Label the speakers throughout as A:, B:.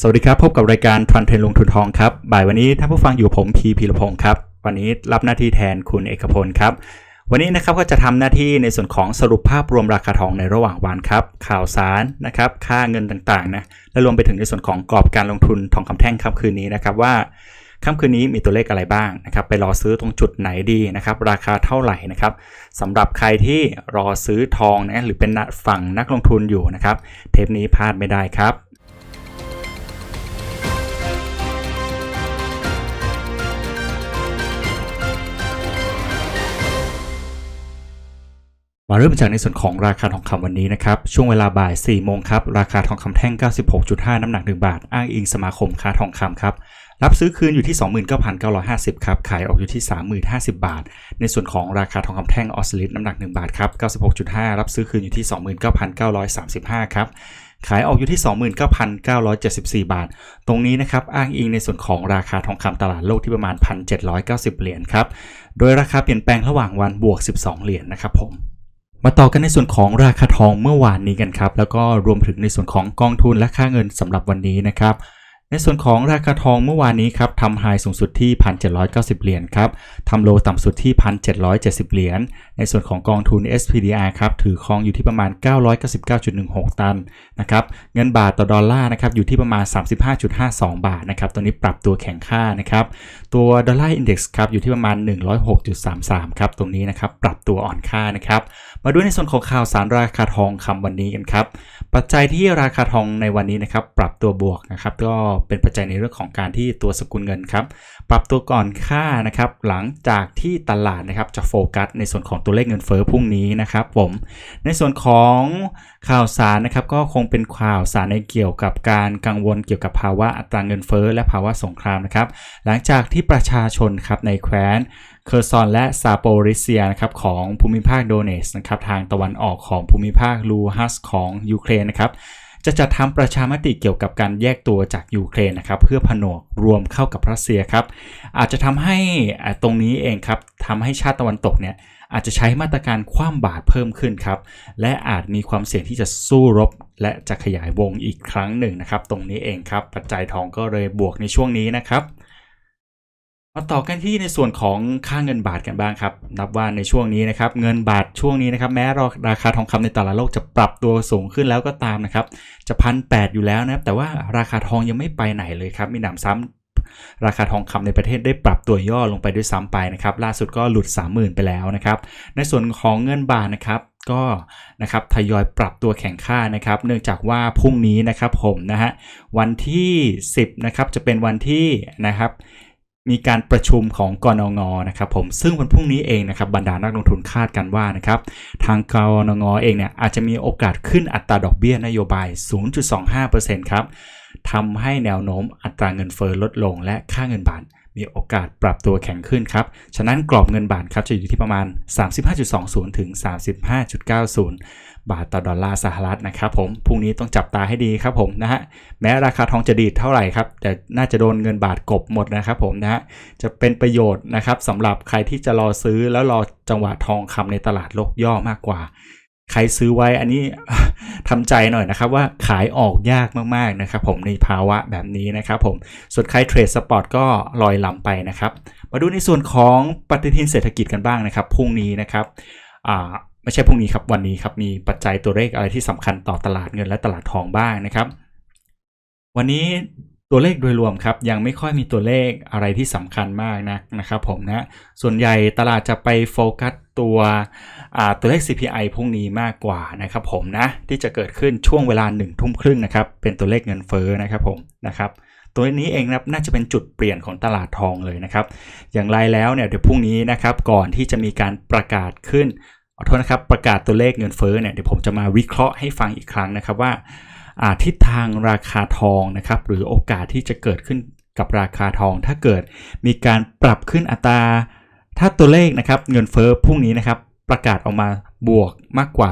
A: สวัสดีครับ พบกับรายการทรันเทรนลงทุนทองครับ บ่ายวันนี้ถ้านผู้ฟังอยู่ผมพีพีรพงศ์ครับ วันนี้รับหน้าที่แทนคุณเอกพลครับ วันนี้นะครับก็จะทำหน้าที่ในส่วนของสรุปภาพรวมราคาทองในระหว่างวันครับ ข่าวสารนะครับ ค่าเงินต่างๆนะ และรวมไปถึงในส่วนของกรอบการลงทุนทองคำแท่งค่ำคืนนี้นะครับว่าค่ำคืนนี้มีตัวเลขอะไรบ้างนะครับ ไปรอซื้อตรงจุดไหนดีนะครับ ราคาเท่าไหร่นะครับสำหรับใครที่รอซื้อทองนะหรือเป็นฝั่งนักลงทุนอยู่นะครับ เทปนี้พลาดไม่ได้ครับ มาเริ่มจากในส่วนของราคาทองคำวันนี้นะครับ ช่วงเวลาบ่าย4โมงครับ ราคาทองคำแท่ง 96.5 น้ำหนัก 1 บาท อ้างอิงสมาคมค้าทองคำครับ รับซื้อคืนอยู่ที่ 29,950 ครับ ขายออกอยู่ที่ 30,050 บาท ในส่วนของราคาทองคำแท่งออสซิลิตน้ำหนัก 1 บาทครับ 96.5 รับซื้อคืนอยู่ที่ 29,935 ครับขายออกอยู่ที่ 29,974 บาท ตรงนี้นะครับอ้างอิงในส่วนของราคาทองคำตลาดโลกที่ประมาณ 1,790 เหรียญครับ โดยราคาเปลี่ยนแปลงระหว่างวันบวก 12 เหรียญนะครับผม มาต่อกันในส่วนของราคาทองเมื่อวานนี้กันครับ แล้วก็รวมถึงในส่วนของกองทุนและค่าเงินสำหรับวันนี้นะครับ ในส่วนของราคาทองเมื่อวานนี้ครับทำไฮสูงสุดที่ 1,790 เหรียญครับทำโลต่ำสุดที่ 1,770 เหรียญ ในส่วนของกองทุน SPDR ครับถือครองอยู่ที่ประมาณ 999.16 ตันนะครับ เงินบาทต่อดอลลาร์นะครับอยู่ที่ประมาณ 35.52 บาทนะครับตัวนี้ปรับตัวแข็งค่านะครับ ตัวดอลลาร์อินด็กซ์ครับอยู่ที่ประมาณ 106.33 ครับตรงนี้นะครับปรับตัวอ่อนค่านะครับ มาดูในส่วนของข่าวสารราคาทองคำวันนี้กันครับ ปัจจัยที่ราคาทองในวันนี้นะครับปรับตัวบวกนะครับก็เป็นปัจจัยในเรื่องของการที่ตัวสกุลเงินครับปรับตัวก่อนค่านะครับหลังจากที่ตลาดนะครับจะโฟกัสในส่วนของตัวเลขเงินเฟ้อพรุ่งนี้นะครับผมในส่วนของข่าวสารนะครับก็คงเป็นข่าวสารในเกี่ยวกับการกังวลเกี่ยวกับภาวะอัตราเงินเฟ้อและภาวะสงครามนะครับหลังจากที่ประชาชนครับในแคว้น เคอร์ซอนและซาโปริเซียนะครับของภูมิภาคโดเนสนะครับทางตะวันออกของภูมิภาคลูฮัสของยูเครนนะครับจะจัดทำประชามติเกี่ยวกับการแยกตัวจากยูเครนนะครับเพื่อผนวกรวมเข้ากับรัสเซียครับอาจจะทำให้อ่าตรงนี้เองครับทำให้ชาติตะวันตกเนี่ยอาจจะใช้มาตรการคว่ำบาตรเพิ่มขึ้นครับและอาจมีความเสี่ยงที่จะสู้รบ และจะขยายวงอีกครั้งหนึ่งนะครับตรงนี้เองครับปัจจัยทองก็เลยบวกในช่วงนี้นะครับ มาต่อกันที่ในส่วนของค่าเงินบาทกันบ้างครับ นับว่าในช่วงนี้นะครับเงินบาทช่วงนี้นะครับแม้ราคาทองคำในตลาดโลกจะปรับตัวสูงขึ้นแล้วก็ตามนะครับจะพันแอยู่แล้วนะครับแต่ว่าราคาทองยังไม่ไปไหนเลยครับมีหนำซ้ำราคาทองคำในประเทศได้ปรับตัวย่อลงไปด้วยซ้ำไปนะครับล่าสุดก็หลุด 30,000 ไปแล้วนะครับในส่วนของเงินบาทนะครับก็นะครับทยอยปรับตัวแข็งค่านะครับ เนื่องจากว่าพรุ่งนี้นะครับผมนะฮะวันที่ 10นะครับจะเป็นวันที่นะครับ มีการประชุมของกนงนะครับผมซึ่งวันพรุ่งนี้เองนะครับบรรดานักลงทุนคาดกันว่านะครับทางกนงเองเนี่ยอาจจะมีโอกาสขึ้นอัตราดอกเบี้ยนโยบาย 0.25%ครับทำให้แนวโน้มอัตราเงินเฟอ้อลดลงและค่าเงินบาทมีโอกาสปรับตัวแข็งขึ้นครับ ฉะนั้นกรอบเงินบาทครับจะอยู่ที่ประมาณ 35.20 ถึง 35.90 บาทต่อดอลลาร์สหรัฐนะครับผมพรุ่งนี้ต้องจับตาให้ดีครับผมนะฮะแม้ราคาทองจะดีดเท่าไหร่ครับแต่น่าจะโดนเงินบาทกบหมดนะครับผมนะฮะจะเป็นประโยชน์นะครับสำหรับใครที่จะรอซื้อแล้วรอจังหวะทองคำในตลาดโลกย่อมากกว่า ใครซื้อไว้อันนี้ทำใจหน่อยนะครับว่าขายออกยากมากๆนะครับผมในภาวะแบบนี้นะครับผมส่วนใครเทรดสปอร์ตก็ลอยลำไปนะครับมาดูในส่วนของปฏิทินเศรษฐกิจกันบ้างนะครับพรุ่งนี้นะครับอ่า ไม่ใช่พรุ่งนี้ครับวันนี้ครับมีปัจจัยตัวเลขอะไรที่สำคัญต่อตลาดเงินและตลาดทองบ้างนะครับ วันนี้ตัวเลขโดยรวมครับ ยังไม่ค่อยมีตัวเลขอะไรที่สำคัญมากนะนะครับผมนะส่วนใหญ่ตลาดจะไปโฟกัสตัวตัวเลข CPI พรุ่งนี้มากกว่านะครับผมนะที่จะเกิดขึ้นช่วงเวลา1นึ่ทุ่มครึ่งนะครับเป็นตัวเลขเงินเฟ้อนะครับผมนะครับตัวนี้เองนะน่าจะเป็นจุดเปลี่ยนของตลาดทองเลยนะครับ อย่างไรแล้วเนี่ยเดี๋ยวพรุ่งนี้นะครับก่อนที่จะมีการประกาศขึ้น ขอโทษนะครับประกาศตัวเลขเงินเฟ้อเนี่ยเดี๋ยวผมจะมาวิเคราะห์ให้ฟังอีกครั้งนะครับว่าทิศทางราคาทองนะครับหรือโอกาสที่จะเกิดขึ้นกับราคาทอง ถ้าเกิดมีการปรับขึ้นอัตรา ถ้าตัวเลขนะครับเงินเฟ้อพรุ่งนี้นะครับประกาศออกมาบวกมากกว่า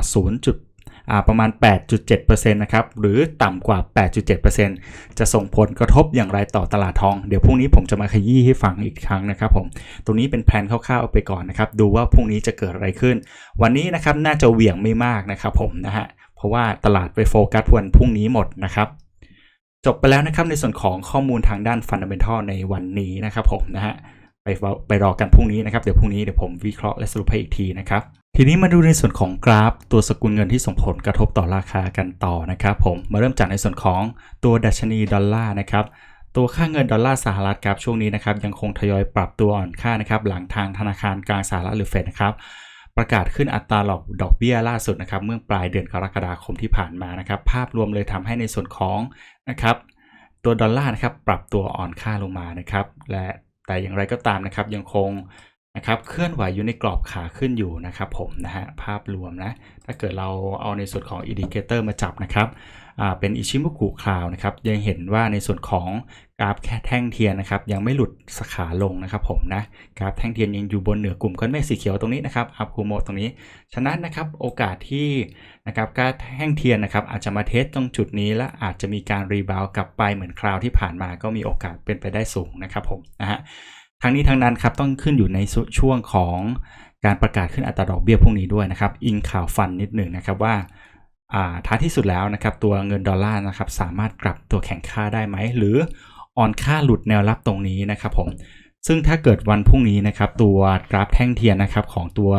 A: ประมาณ 8.7%นะครับหรือต่ำกว่า 8.7%จะส่งผลกระทบอย่างไรต่อตลาดทอง เดี๋ยวพรุ่งนี้ผมจะมาขยี้ให้ฟังอีกครั้งนะครับผมตรงนี้เป็นแผนคร่าวๆไปก่อนนะครับดูว่าพรุ่งนี้จะเกิดอะไรขึ้น วันนี้นะครับน่าจะเหวี่ยงไม่มากนะครับผมนะฮะเพราะว่าตลาดไปโฟกัสวันพรุ่งนี้หมดนะครับจบไปแล้วนะครับในส่วนของข้อมูลทางด้านฟันดัมเบลทัลในวันนี้นะครับผมนะฮะไปรอไปรอกันพรุ่งนี้นะครับ เดี๋ยวพรุ่งนี้เดี๋ยวผมวิเคราะห์และสรุปให้อีกทีนะครับ ทีนี้มาดูในส่วนของกราฟ ตัวสกุลเงินที่ส่งผลกระทบต่อราคากันต่อนะครับผมมาเริ่มจากในส่วนของตัวดัชนีดอลลาร์นะครับตัวค่าเงินดอลลาร์สหรัฐครับช่วงนี้นะครับยังคงทยอยปรับตัวอ่อนค่านะครับหลังทางธนาคารกลางสหรัฐหรือเฟดนะครับประกาศขึ้นอัตราดอกดอกเบี้ยล่าสุดนะครับเมื่อปลายเดือนกรกฎาคมที่ผ่านมานะครับภาพรวมเลยทำให้ในส่วนของนะครับตัวดอลลาร์นะครับปรับตัวอ่อนค่าลงมานะครับและแต่อย่างไรก็ตามนะครับยังคง นะครับเคลื่อนไหวอยู่ในกรอบขาขึ้นอยู่นะครับผมนะฮะภาพรวมนะถ้าเกิดเราเอาในส่วนของอินดิเคเตอร์มาจับนะครับเป็นอิชิมุกุคลาวนะครับยังเห็นว่าในส่วนของกราฟแค่แท่งเทียนนะครับยังไม่หลุดสขาลงนะครับผมนะกราฟแท่งเทียนยังอยู่บนเหนือกลุ่มก้อนเมฆสีเขียวตรงนี้นะครับอัพคูโมตรงนี้ ฉะนั้นนะครับโอกาสที่นะครับกราฟแท่งเทียนนะครับอาจจะมาเทสตรงจุดนี้และอาจจะมีการรีบาวกลับไปเหมือนคราวที่ผ่านมาก็มีโอกาสเป็นไปได้สูงนะครับผมนะฮะ ทั้งนี้ทั้งนั้นครับต้องขึ้นอยู่ในช่วงของการประกาศขึ้นอัตราดอกเบี้ยพวกนี้ด้วยนะครับ อิงข่าวฟันนิดหนึ่งนะครับว่าท้ายที่สุดแล้วนะครับตัวเงินดอลลาร์นะครับสามารถกลับตัวแข็งค่าได้ไหม หรืออ่อนค่าหลุดแนวรับตรงนี้นะครับผมซึ่งถ้าเกิดวันพรุ่งนี้นะครับตัวกราฟแท่งเทียนนะครับของตัว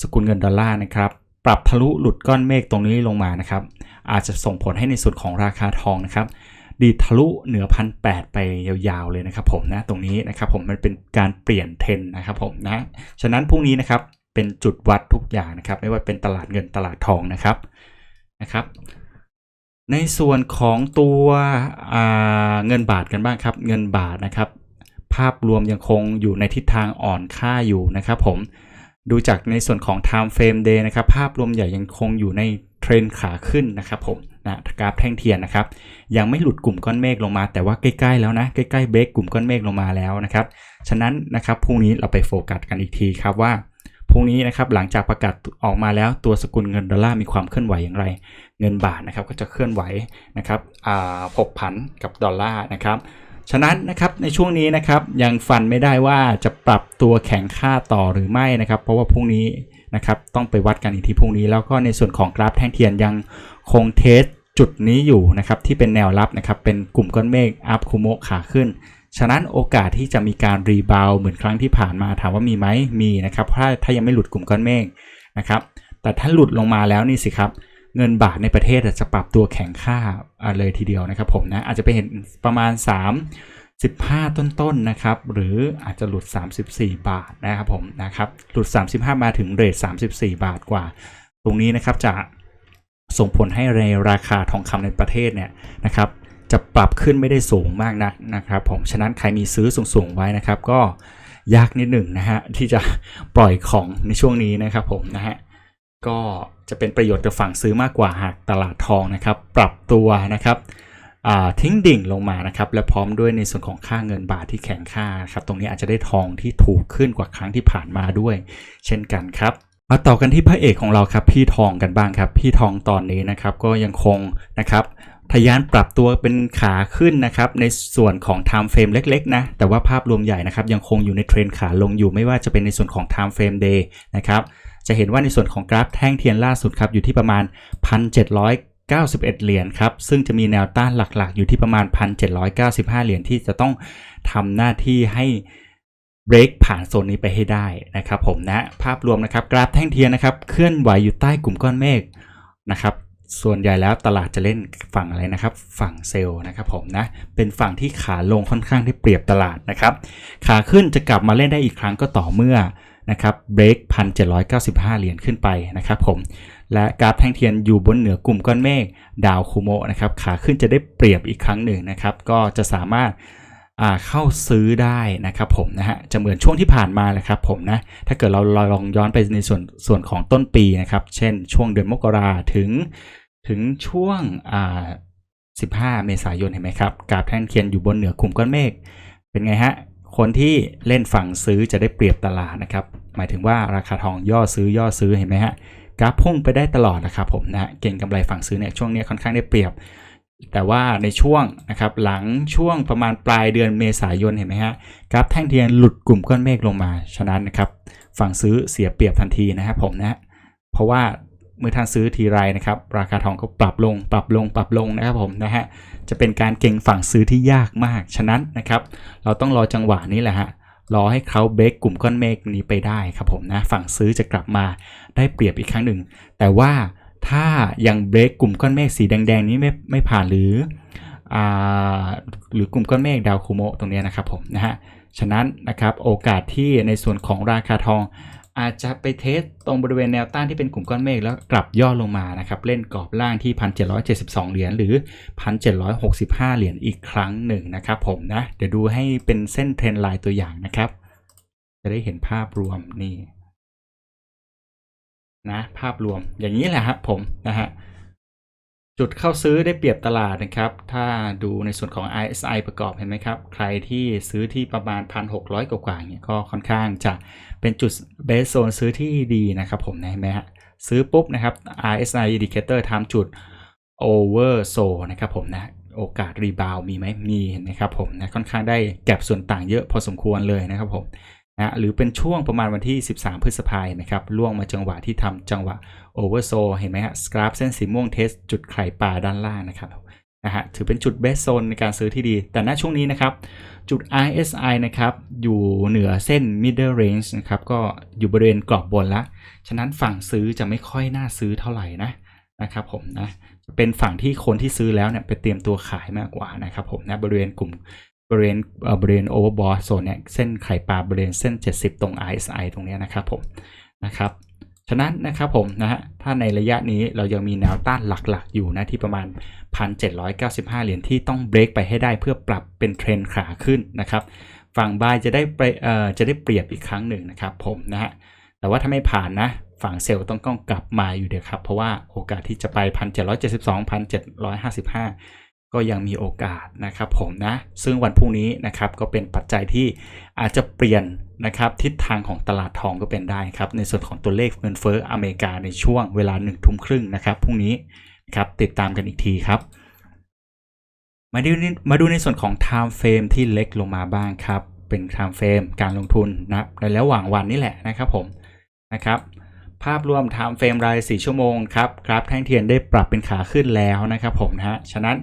A: สกุลเงินดอลลาร์นะครับปรับทะลุหลุดก้อนเมฆตรงนี้ลงมานะครับอาจจะส่งผลให้ในส่วนของราคาทองนะครับ ดีทะลุเหนือพันแไปยาวๆเลยนะครับผมนะตรงนี้นะครับผมมันเป็นการเปลี่ยนเทรนนะครับผมนะฉะนั้นพรุ่งนี้นะครับเป็นจุดวัดทุกอย่างนะครับ ไม่ว่าเป็นตลาดเงินตลาดทองนะครับนะครับ ในส่วนของตัวเงินบาทกันบ้างครับ เงินบาทนะครับ ภาพรวมยังคงอยู่ในทิศทางอ่อนค่าอยู่นะครับ ผมดูจากในส่วนของ time frame day นะครับ ภาพรวมใหญ่ยังคงอยู่ในเทรนขาขึ้นนะครับผม นะกราฟแท่งเทียนนะครับ ยังไม่หลุดกลุ่มก้อนเมฆลงมา แต่ว่าใกล้ๆแล้วนะ ใกล้ๆเบรกกลุ่มก้อนเมฆลงมาแล้วนะครับ ฉะนั้นนะครับพรุ่งนี้เราไปโฟกัสกันอีกทีครับว่าพรุ่งนี้นะครับหลังจากประกาศออกมาแล้วตัวสกุลเงินดอลลาร์มีความเคลื่อนไหวอย่างไร เงินบาทนะครับก็จะเคลื่อนไหวนะครับอ่าผกผันกับดอลลาร์นะครับฉะนั้นนะครับในช่วงนี้นะครับยังฟันไม่ได้ว่าจะปรับตัวแข็งค่าต่อหรือไม่นะครับ เพราะว่าพรุ่งนี้ นะครับต้องไปวัดกันอีกทีพรุ่งนี้ แล้วก็ในส่วนของกราฟแท่งเทียนยังคงเทสจุดนี้อยู่นะครับที่เป็นแนวรับนะครับเป็นกลุ่มก้อนเมฆอัพคุโมขาขึ้น ฉะนั้นโอกาสที่จะมีการรีบาวเหมือนครั้งที่ผ่านมาถามว่ามีไหมมีนะครับถ้าถ้ายังไม่หลุดกลุ่มก้อนเมฆนะครับแต่ถ้าหลุดลงมาแล้วนี่สิครับเงินบาทในประเทศจะปรับตัวแข็งค่าเลยทีเดียวนะครับผมนะอาจจะไปเห็นประมาณ 3 15 ต้นๆนนะครับ หรืออาจจะหลุด 34 บาทนะครับผมนะครับ หลุด 35 มาถึงเรท34 บาทกว่า ตรงนี้นะครับจะส่งผลให้ในราคาทองคำในประเทศเนี่ยนะครับ จะปรับขึ้นไม่ได้สูงมากนักนะครับผม ฉะนั้นใครมีซื้อสูงๆไว้นะครับ ก็ยากนิดหนึ่งนะฮะที่จะปล่อยของในช่วงนี้นะครับผมนะฮะก็จะเป็นประโยชน์กับฝั่งซื้อมากกว่าหากตลาดทองนะครับ ปรับตัวนะครับ ทิ้งดิ่งลงมานะครับและพร้อมด้วยในส่วนของค่าเงินบาทที่แข็งค่าครับตรงนี้อาจจะได้ทองที่ถูกขึ้นกว่าครั้งที่ผ่านมาด้วย เช่นกันครับมาต่อกันที่พระเอกของเราครับพี่ทองกันบ้างครับ พี่ทองตอนนี้นะครับก็ยังคงนะครับทะยานปรับตัวเป็นขาขึ้นนะครับในส่วนของ time frame เล็กๆนะแต่ว่าภาพรวมใหญ่นะครับยังคงอยู่ในเทรนขาลงอยู่ไม่ว่าจะเป็นในส่วนของ time frame day นะครับจะเห็นว่าในส่วนของกราฟแท่งเทียนล่าสุดครับอยู่ที่ประมาณ 91 เหรียญครับ ซึ่งจะมีแนวต้านหลักๆ อยู่ที่ประมาณ 1,795 เหรียญที่จะต้องทำหน้าที่ให้เบรกผ่านโซนนี้ไปให้ได้นะครับผมนะภาพรวมนะครับกราฟแท่งเทียนนะครับเคลื่อนไหวอยู่ใต้กลุ่มก้อนเมฆนะครับส่วนใหญ่แล้วตลาดจะเล่นฝั่งอะไรนะครับ ฝั่งเซลล์นะครับผมนะเป็นฝั่งที่ขาลงค่อนข้างที่เปรียบตลาดนะครับขาขึ้นจะกลับมาเล่นได้อีกครั้งก็ต่อเมื่อนะครับเบรกพันเจ็ดร้อยเก้าสิบห้าเหรียญขึ้นไปนะครับผม และกราฟแท่งเทียนอยู่บนเหนือกลุ่มก้อนเมฆดาวคูโมนะครับขาขึ้นจะได้เปรียบอีกครั้งหนึ่งนะครับ ก็จะสามารถเข้าซื้อได้นะครับผมนะฮะจะเหมือนช่วงที่ผ่านมาแหละครับผมนะถ้าเกิดเราลองย้อนไปในส่วนส่วนของต้นปีนะครับ เช่น ช่วงเดือนมกราถึงถึงช่วงอ่า15 เมษายนเห็นไหมครับกราฟแท่งเทียนอยู่บนเหนือกลุ่มก้อนเมฆเป็นไงฮะคนที่เล่นฝั่งซื้อจะได้เปรียบตลาดนะครับ หมายถึงว่าราคาทองย่อซื้อย่อซื้อเห็นไหมฮะ กราฟพุ่งไปได้ตลอดนะครับผมนะเก่งกำไรฝั่งซื้อเนี่ยช่วงนี้ค่อนข้างได้เปรียบ แต่ว่าในช่วงนะครับหลังช่วงประมาณปลายเดือนเมษายนเห็นไหมฮะกราฟแท่งเทียนหลุดกลุ่มก้อนเมฆลงมาฉะนั้นนะครับฝั่งซื้อเสียเปรียบทันทีนะครับผมนะเพราะว่าเมื่อท่านซื้อทีไรนะครับราคาทองก็ปรับลงปรับลงปรับลงนะครับผมนะฮะจะเป็นการเก่งฝั่งซื้อที่ยากมาก ฉะนั้นนะครับเราต้องรอจังหวะนี้แหละฮะ รอให้เขาเบรกกลุ่มก้อนเมฆนี้ไปได้ครับผมนะฝั่งซื้อจะกลับมาได้เปรียบอีกครั้งหนึ่ง แต่ว่าถ้ายังเบรกกลุ่มก้อนเมฆสีแดงๆนี้ไม่ไม่ผ่านหรืออ่าหรือกลุ่มก้อนเมฆดาวคูโมะตรงเนี้ยนะครับผมนะฮะฉะนั้นนะครับโอกาสที่ในส่วนของราคาทอง อาจจะไปเทสตรงบริเวณแนวต้านที่เป็นกลุ่มก้อนเมฆแล้วกลับย่อลงมานะครับ เล่นกรอบล่างที่ 1,772 เหรียญหรือ 1,765 เหรียญอีกครั้งหนึ่งนะครับผมนะ เดี๋ยวดูให้เป็นเส้นเทรนไลน์ตัวอย่างนะครับ จะได้เห็นภาพรวมนี่นะภาพรวมอย่างนี้แหละครับผมนะฮะจุดเข้าซื้อได้เปรียบตลาดนะครับ ถ้าดูในส่วนของ RSI ประกอบเห็นไหมครับ ใครที่ซื้อที่ประมาณ 1,600 กว่าๆเนี่ยก็ค่อนข้างจะ เป็นจุดเบสโซนซื้อที่ดีนะครับผมนะเห็นไหมฮะซื้อปุ๊บนะครับ RSI indicator ทำจุด oversold นะครับผมนะโอกาสรีบาวมีไหมมีเห็นไหมครับผมนะค่อนข้างได้แก็บส่วนต่างเยอะพอสมควรเลยนะครับผมนะหรือเป็นช่วงประมาณวันที่ 13 พฤษภาคมนะครับล่วงมาจังหวะที่ทำจังหวะ over so เห็นไหมฮะสกราฟเส้นสีม่วงเทสจุดไข่ปลาด้านล่างนะครับ นะฮะถือเป็นจุดเบสโซนในการซื้อที่ดี แต่ณช่วงนี้นะครับ จุด RSI นะครับอยู่เหนือเส้น middle range นะครับก็อยู่บริเวณกรอบบนละ ฉะนั้นฝั่งซื้อจะไม่ค่อยน่าซื้อเท่าไหร่นะนะครับผมนะจะเป็นฝั่งที่คนที่ซื้อแล้วเนี่ยไปเตรียมตัวขายมากกว่านะครับผมนะบริเวณกลุ่มบริเวณเอ่อบริเวณ overbought โซนเนี่ยเส้นไข่ปลาบริเวณเส้น 70 ตรง RSI ตรงนี้นะครับผมนะครับ ฉะนั้นนะครับผมนะฮะถ้าในระยะนี้เรายังมีแนวต้านหลักๆ อยู่นะที่ประมาณ 1,795 เหรียญที่ต้องเบรกไปให้ได้เพื่อปรับเป็นเทรนขาขึ้นนะครับฝั่งบายจะได้ไปเอ่อจะได้เปรียบอีกครั้งหนึ่งนะครับผมนะฮะแต่ว่าถ้าไม่ผ่านนะฝั่งเซลล์ต้องต้องกลับมาอยู่เดียวครับ เพราะว่าโอกาสที่จะไป 1,772 1,755 ก็ยังมีโอกาสนะครับผมนะซึ่งวันพรุ่งนี้นะครับก็เป็นปัจจัยที่อาจจะเปลี่ยนนะครับทิศทางของตลาดทองก็เป็นได้ครับในส่วนของตัวเลขเงินเฟ้ออเมริกาในช่วงเวลา1นึ่ทุ่มครึ่งนะครับพรุ่งนี้ครับติดตามกันอีกทีครับ มาดูมาดูในส่วนของ time frame ที่เล็กลงมาบ้างครับ เป็น time frame การลงทุนนะในระหว่างวันนี่แหละนะครับผมนะครับภาพรวม time frame ราย 4 ชั่วโมงครับกราฟแท่งเทียนได้ปรับเป็นขาขึ้นแล้วนะครับผมนะฮะฉะนั้น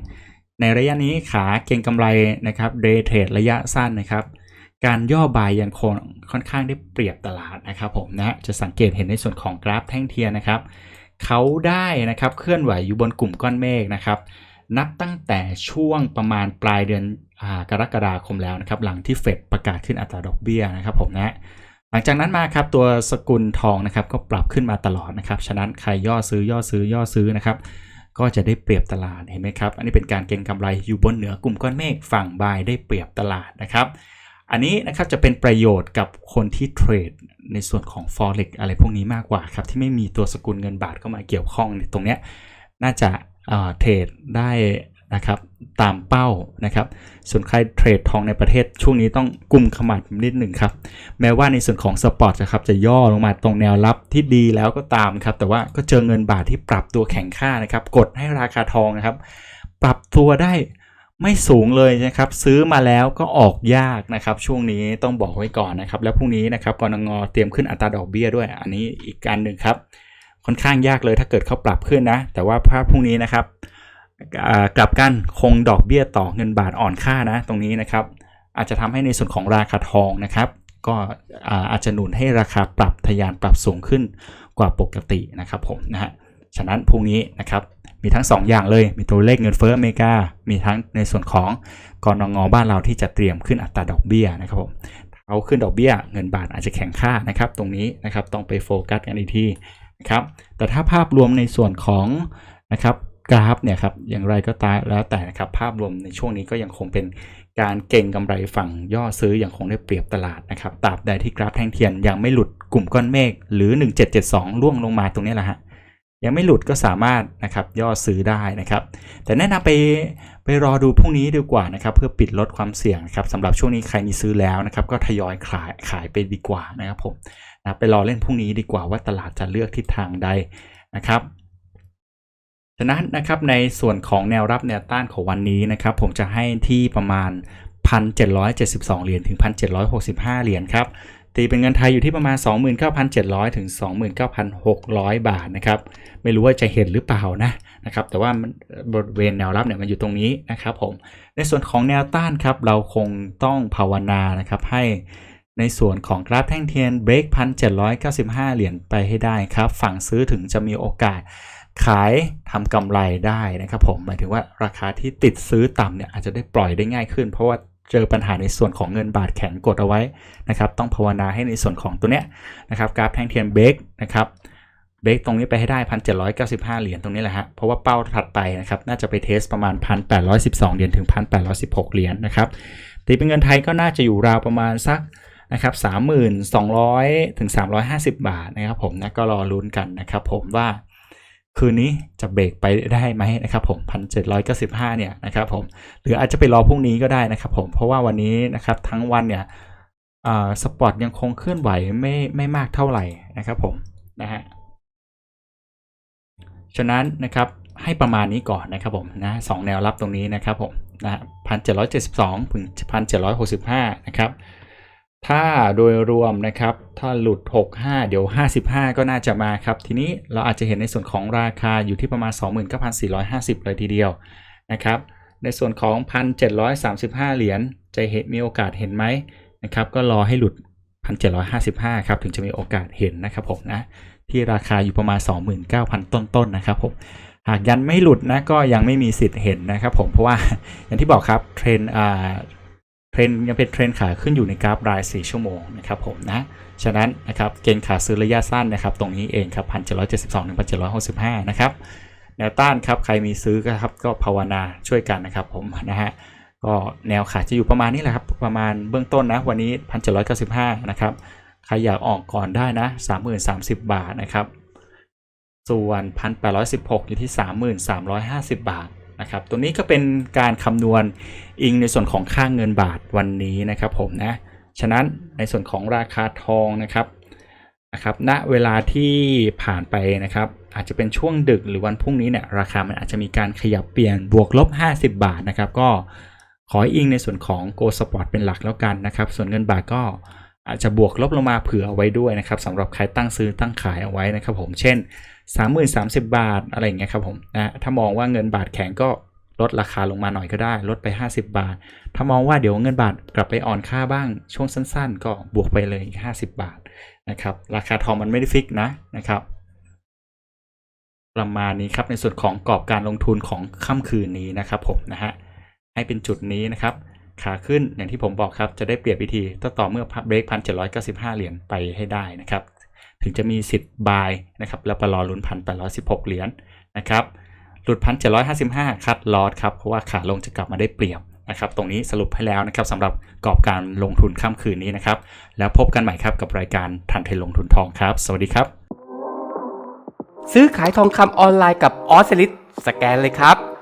A: ในระยะนี้ขาเก็งกำไรนะครับ day trade ระยะสั้นนะครับ การย่อบายยังคงค่อนข้างได้เปรียบตลาดนะครับผมนะจะสังเกตเห็นในส่วนของกราฟแท่งเทียนนะครับเขาได้นะครับเคลื่อนไหวอยู่บนกลุ่มก้อนเมฆนะครับนับตั้งแต่ช่วงประมาณปลายเดือนอกรกฎาคมแล้วนะครับหลังที่เฟดประกาศขึ้นอัตราดอกเบี้ยนะครับผมนะหลังจากนั้นมาครับตัวสกุลทองนะครับก็ปรับขึ้นมาตลอดนะครับฉะนั้นใครย่อซื้อย่อซื้อย่อซื้อนะครับ ก็จะได้เปรียบตลาดเห็นไหมครับอันนี้เป็นการเก็งกำไรอยู่บนเหนือกลุ่มก้อนเมฆฝั่งบายได้เปรียบตลาดนะครับ อันนี้นะครับจะเป็นประโยชน์กับคนที่เทรดในส่วนของ forex อะไรพวกนี้มากกว่าครับที่ไม่มีตัวสกุลเงินบาทเข้ามาเกี่ยวข้องตรงเนี้ยน่าจะเอ่อเทรดได้นะครับ ตามเป้านะครับ ส่วนใครเทรดทองในประเทศช่วงนี้ต้องกุมขมับนิดหนึ่งครับ แม้ว่าในส่วนของสปอร์ตนะครับจะย่อลงมาตรงแนวรับที่ดีแล้วก็ตามครับ แต่ว่าก็เจอเงินบาทที่ปรับตัวแข็งค่านะครับ กดให้ราคาทองนะครับ ปรับตัวได้ไม่สูงเลยนะครับ ซื้อมาแล้วก็ออกยากนะครับ ช่วงนี้ต้องบอกไว้ก่อนนะครับ แล้วพรุ่งนี้นะครับกรงเตรียมขึ้นอัตราดอกเบี้ยด้วย อันนี้อีกการหนึ่งครับ ค่อนข้างยากเลยถ้าเกิดเขาปรับขึ้นนะ แต่ว่าภาพพรุ่งนี้นะครับ กลับกันคงดอกเบี้ยต่อเงินบาทอ่อนค่านะตรงนี้นะครับ อาจจะทำให้ในส่วนของราคาทองนะครับ ก็อาจจะหนุนให้ราคาปรับทะยานปรับสูงขึ้นกว่าปกตินะครับผมนะฮะฉะนั้นพรุ่งนี้นะครับมีทั้ง 2 อย่างเลย มีตัวเลขเงินเฟ้ออเมริกา มีทั้งในส่วนของกรงงบ้านเราที่จะเตรียมขึ้นอัตราดอกเบี้ยนะครับผมเอาขึ้นดอกเบี้ย เงินบาทอาจจะแข็งค่านะครับ ตรงนี้นะครับต้องไปโฟกัสกันอีกทีนะครับ แต่ถ้าภาพรวมในส่วนของนะครับ กราฟเนี่ยครับอย่างไรก็ตามแล้วแต่นะครับภาพรวมในช่วงนี้ก็ยังคงเป็นการเก่งกำไรฝั่งย่อซื้อยังคงได้เปรียบตลาดนะครับตราบใดที่กราฟแท่งเทียนยังไม่หลุดกลุ่มก้อนเมฆหรือ 1772ร่วงลงมาตรงนี้แหละฮะยังไม่หลุดก็สามารถนะครับย่อซื้อได้นะครับ แต่แนะนำไปไปรอดูพรุ่งนี้ดีกว่านะครับเพื่อปิดลดความเสี่ยงครับสำหรับช่วงนี้ใครมีซื้อแล้วนะครับก็ทยอยขายขายไปดีกว่านะครับผมนะไปรอเล่นพรุ่งนี้ดีกว่าว่าตลาดจะเลือกทิศทางใดนะครับ ฉะนั้นนะครับในส่วนของแนวรับแนวต้านของวันนี้นะครับผมจะให้ที่ประมาณ 1,772 เหรียญถึง 1,765 เหรียญครับตีเป็นเงินไทยอยู่ที่ประมาณ 29,700 ถึง 29,600 บาทนะครับ ไม่รู้ว่าจะเห็นหรือเปล่านะนะครับ แต่ว่าบริเวณแนวรับเนี่ยมันอยู่ตรงนี้นะครับผม ในส่วนของแนวต้านครับ เราคงต้องภาวนานะครับให้ในส่วนของกราฟแท่งเทียนเบรกพันเจ็ดเหรียญไปให้ได้ครับ ฝั่งซื้อถึงจะมีโอกาส ขายทำกำไรได้นะครับผมหมายถึงว่าราคาที่ติดซื้อต่ำเนี่ยอาจจะได้ปล่อยได้ง่ายขึ้น เพราะว่าเจอปัญหาในส่วนของเงินบาทแข็งกดเอาไว้นะครับต้องภาวนาให้ในส่วนของตัวเนี้ยนะครับกราฟแท่งเทียนเบรกนะครับเบรกตรงนี้ไปให้ได้ 1,795 เหรียญตรงนี้แหละฮะ เพราะว่าเป้าถัดไปนะครับ น่าจะไปเทสประมาณ 1,812 เหรียญถึง 1,816 เหรียญนะครับ ตีเป็นเงินไทยก็น่าจะอยู่ราวประมาณสักนะครับ 3,200ถึง 350 บาทนะครับผมนะก็รอลุ้นกันนะครับผมว่า คืนนี้จะเบรกไปได้ไหมนะครับผม 1,795 เนี่ยนะครับผม หรืออาจจะไปรอพรุ่งนี้ก็ได้นะครับผม เพราะว่าวันนี้นะครับทั้งวันเนี่ยสปอร์ตยังคงเคลื่อนไหวไม่ไม่มากเท่าไหร่นะครับผมนะฮะ ฉะนั้นนะครับให้ประมาณนี้ก่อนนะครับผมนะสองแนวรับตรงนี้นะครับผมนะพันเจ็ดร้อยเจ็ดสิบสองถึงพันเจ็ดร้อยหกสิบห้านะครับ ถ้าโดยรวมนะครับ ถ้าหลุด 65 เดี๋ยว 55 ก็น่าจะมาครับ ทีนี้เราอาจจะเห็นในส่วนของราคาอยู่ที่ประมาณ 29,450 เลยทีเดียวนะครับ ในส่วนของ 1,735 เหรียญจะเห็นมีโอกาสเห็นไหมนะครับ ก็รอให้หลุด 1,755 ครับ ถึงจะมีโอกาสเห็นนะครับผมนะ ที่ราคาอยู่ประมาณ 29,000 ต้นๆนะครับผมหากยันไม่หลุดนะก็ยังไม่มีสิทธิ์เห็นนะครับผมเพราะว่าอย่างที่บอกครับเทรนอ่า เทรนยังเป็นเทรนขาขึ้นอยู่ในกราฟราย 4 ชั่วโมงนะครับผมนะ ฉะนั้นนะครับเกณฑ์ขาซื้อระยะสั้นนะครับตรงนี้เองครับ 1,772 ถึง 1,765 นะครับแนวต้านครับใครมีซื้อก็ครับก็ภาวนาช่วยกันนะครับผมนะฮะก็แนวขาจะอยู่ประมาณนี้แหละครับประมาณเบื้องต้นนะวันนี้ 1,795 นะครับใครอยากออกก่อนได้นะ 30,030 บาทนะครับส่วน 1,816 อยู่ที่ 3,350 บาท นะครับตัวนี้ก็เป็นการคำนวณอิงในส่วนของค่างเงินบาทวันนี้นะครับผมนะฉะนั้นในส่วนของราคาทองนะครับนะครับณเวลาที่ผ่านไปนะครับ อาจจะเป็นช่วงดึกหรือวันพรุ่งนี้เนี่ยราคามันอาจจะมีการขยับเปลี่ยนบวกลบ 50 บาทนะครับ ก็ขออิงในส่วนของ Go Sport เป็นหลักแล้วกันนะครับ ส่วนเงินบาทก็อาจจะบวกลบลงมาเผื่อเอาไว้ด้วยนะครับสำหรับใครตั้งซื้อตั้งขายเอาไว้นะครับ ผมเช่น 30,030 บาทอะไรอย่างเงี้ยครับผมนะถ้ามองว่าเงินบาทแข็งก็ลดราคาลงมาหน่อยก็ได้ ลดไป 50 บาท ถ้ามองว่าเดี๋ยวเงินบาทกลับไปอ่อนค่าบ้างช่วงสั้น ๆ ก็บวกไปเลย 50 บาทนะครับราคาทองมันไม่ได้ฟิกนะนะครับประมาณนี้ครับในส่วนของกรอบการลงทุนของค่ำคืนนี้นะครับผมนะฮะให้เป็นจุดนี้นะครับขาขึ้นอย่างที่ผมบอกครับจะได้เปรียบวิธีต่อต่อเมื่อเบรกพันเจ็ดร้อยเก้าสิบห้าเหรียญไปให้ได้นะครับ ถึงจะมีสิทธิ์บายนะครับแล้วไปรอลุ้นพันแปดร้อยสิบหกเหรียญนะครับหลุดพันเจ็ดร้อยห้าสิบห้าคัดลอดครับเพราะว่าขาลงจะกลับมาได้เปรียบนะครับตรงนี้สรุปให้แล้วนะครับสำหรับกรอบการลงทุนค่ำคืนนี้นะครับ แล้วพบกันใหม่ครับกับรายการทันเทลงทุนทองครับ สวัสดีครับ
B: ซื้อขายทองคำออนไลน์กับออสลิดสแกนเลยครับ